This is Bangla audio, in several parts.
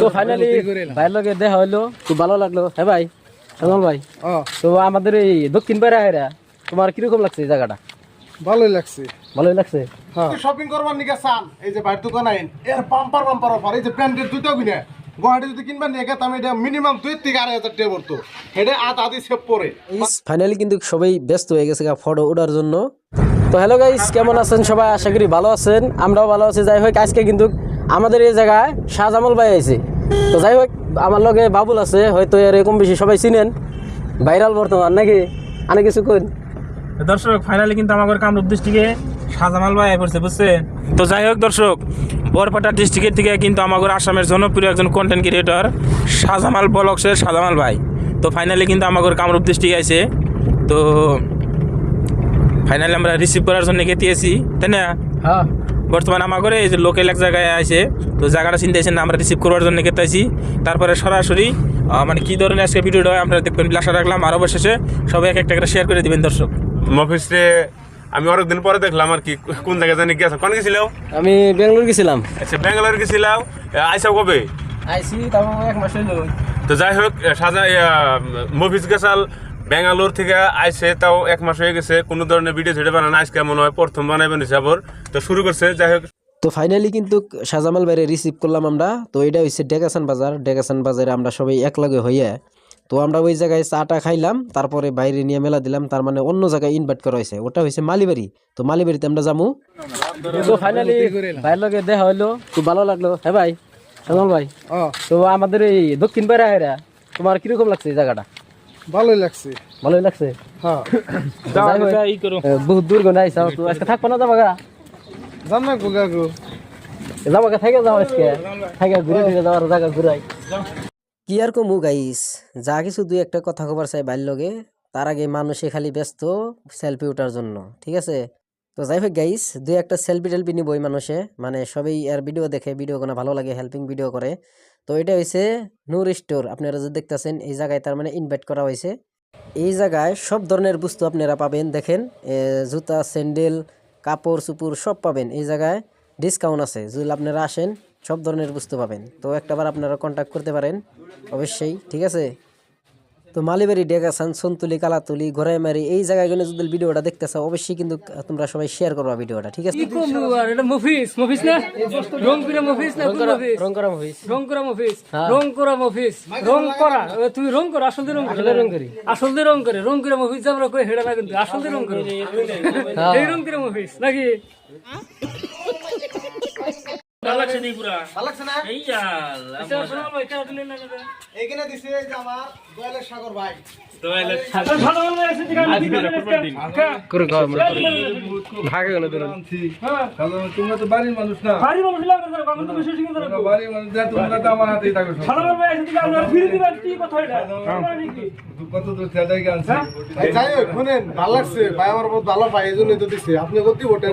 তো ফাইনালি ভাইয়ের লগে দেখা হইল খুব ভালো লাগল। হ্যাঁ ভাই সাজল ভাই তো আমাদের এই দক্ষিণ পাড়া হেরা তোমার কীরকম লাগছে এই জায়গাটা? ভালোই লাগছে। ভালোই লাগছে? শপিং করবার নিকে চান। এই যে বাইর দোকান আইন এর পাম্পার পাম্পার অফার এই যে কিনে গুয়াহাটি যদি নিয়ে আমি এটা মিনিমাম দুই থেকে আড়াই হাজার টাকা পড়তো। এটা আধি সেভ পরে। ফাইনালি কিন্তু সবাই ব্যস্ত হয়ে গেছে ফটো ওঠার জন্য। তো হ্যালো গাইস কেমন আছেন সবাই? আশা করি ভালো আছেন। আমরাও ভালো আছি। যাই হোক আজকে কিন্তু আমাদের এই জায়গায় শাহজামাল ভাই আছে তো যাই হোক আমার লগে বাবুল আছে হয়তো এরকম বেশি সবাই চিনেন। ভাইরাল বর্তমান নাকি? আনে কিছু কই দর্শক ফাইনালি কিন্তু আমাদের কামরূপ ডিস্ট্রিক্টে সাজামাল ভাই পড়ছে বুঝছেন? তো যাই হোক দর্শক বরপাটা ডিস্ট্রিক্টের থেকে কিন্তু আমাদের আসামের জনপ্রিয় একজন কন্টেন্ট ক্রিয়েটর সাজামাল বলক্সের সাজামাল ভাই। তো ফাইনালি কিন্তু আমাদের কামরূপ ডিস্ট্রিক্ট আছে তো ফাইনালি আমরা রিসিভ করার জন্য গেতিয়েছি তাই না? হ্যাঁ। বর্তমানে আমাদের এই যে লোকাল এক জায়গায় আছে তো জায়গাটা চিন্তা না আমরা রিসিভ করবার জন্য গেতেছি তারপরে সরাসরি মানে কী ধরনের আজকে ভিডিওটা হয় আমরা দেখবেন আশা রাখলাম। আর অবশেষে সবাই এক একটা করে শেয়ার করে দিবেন দর্শক। মফিসে আমি অনেকদিন পরে দেখলাম আর কি কোন জায়গায় জানি গেছে কোন গেছিল আমি বেঙ্গালোর গেছিলাম। আচ্ছা ব্যাঙ্গালোর গেছিলাম আইসাও কবে? আইসি তারপর এক মাস হইল। তো যাই হোক সাজা মফিস গেছাল ব্যাঙ্গালোর থেকে আইসে তাও এক মাস হয়ে গেছে কোনো ধরনের ভিডিও ছেড়ে বানানো আজকে মনে হয় প্রথম বানাবেন হিসাবর তো শুরু করছে যাই হোক। তো ফাইনালি কিন্তু শাহজামাল বাইরে রিসিভ করলাম আমরা। তো এটা হচ্ছে ডেকাসান বাজার। ডেকাসান বাজারে আমরা সবাই একলগে হইয়া তো আমরা ওই জায়গায় চাটা খাইলাম তারপরে বাইরে নিয়ে মেলা দিলাম তার মানে অন্য জায়গায় ইনভাইট করা হয়েছে ওটা হয়েছে মালিবাড়ি। তো মালিবাড়িতে আমরা যাব তো ফাইনালি ভাইয়ের লগে দেখা হইল খুব ভালো লাগল। হ্যাঁ ভাই শাহজামাল ভাই তো আমাদের এই দক্ষিণ পাড়া তোমার কীরকম লাগছে এই জায়গাটা? ভালোই লাগছে। ভালোই লাগছে? হ্যাঁ। বহুত দূর গনে আইসা তো আজকে থাকব না যাবাগা যাম না গোগা গো যাবাগা থাকে যাও আজকে। থাকে ঘুরে ঘুরে যাওয়ার জায়গা ঘুরাই। কি আর কমু গাইস যা কিছু দুই একটা কথা খবর চাই বাইর লগে। তার আগে মানুষে খালি ব্যস্ত সেলফি ওঠার জন্য ঠিক আছে? তো যাই হোক গাইস দুই একটা সেলফি টেলফি নিবই মানুষে। মানে সবাই এর ভিডিও দেখে ভিডিও কোনো ভালো লাগে হেল্পিং ভিডিও করে। তো এটা হয়েছে নূর স্টোর আপনারা যে দেখতেছেন, এই জায়গায় তার মানে ইনভাইট করা হয়েছে এই জায়গায় সব ধরনের বস্তু আপনারা পাবেন, দেখেন। জুতা স্যান্ডেল কাপড় চুপুর সব পাবেন। এই জায়গায় ডিসকাউন্ট আছে, যদি আপনারা আসেন, সব ধরনের বস্তু পাবেন। তো একটাবার আপনারা কন্ট্যাক্ট করতে পারেন, অবশ্যই, ঠিক আছে? তো মালিবাড়ি ডেগাসান সন্তুলি কালাতুলি ঘোরাই মারি এই জায়গাগুলো যদি ভিডিওটা দেখতে চাও অবশ্যই কিন্তু তোমরা সবাই শেয়ার করবা ভিডিওটা ঠিক আছে? এটা মফিস মফিস না? মফিস না রং করা রং করা মফিস। রং করা মফিস। রং করা তুমি রং করো আসল দিয়ে রং করো রং করি আসল দিয়ে রং করে রং করে মফিস আমরা কই হেডা না কিন্তু আসল দিয়ে রং করো এই রং করে মফিস নাকি? সাগর ভাই। তোমরা তো বাড়ির মানুষ না। মানুষ। বাড়ির মানুষ তোমরা তো আমার হাতেই থাকো? কত দূর যাই হোক শুনেন ভালো লাগছে। ভাই আমার বহুত ভালো ভাই এই জন্যই তো দিছে। আপনি কত বটে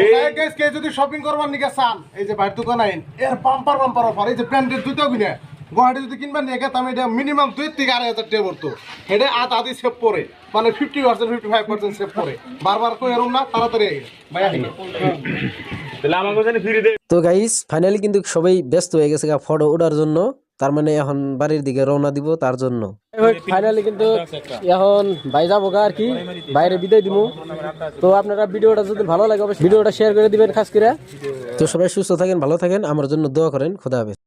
এই গাইস কে যদি শপিং করবার নিকে চান? এই যে বাইর দোকান আইন এর পাম্পার পাম্পার অফার এই যে প্যান্টের জুতো কিনে গুয়াহাটি যদি কিনবেন নিয়ে আমি এটা মিনিমাম দুই থেকে আড়াই হাজার টাকা পড়তো। এটা আধ আধি সেভ পরে মানে fifty percent fifty five percent save করে বারবার কই এরম না তাড়াতাড়ি আইন। ভাই আইন তাহলে আমাকে ফিরে দে তো গাইস ফাইনালি কিন্তু সবাই ব্যস্ত হয়ে গেছে ফটো ওঠার জন্য। তার মানে এখন বাড়ির দিকে রওনা দিব তার জন্য। ফাইনালি কিন্তু এখন বাই যাব গা আর কি বাইরে বিদায় দিব তো আপনারা ভিডিওটা যদি ভালো লাগে অবশ্যই ভিডিওটা শেয়ার করে দিবেন খাস করে। তো সবাই সুস্থ থাকেন ভালো থাকেন আমার জন্য দোয়া করেন খোদা হাফেজ।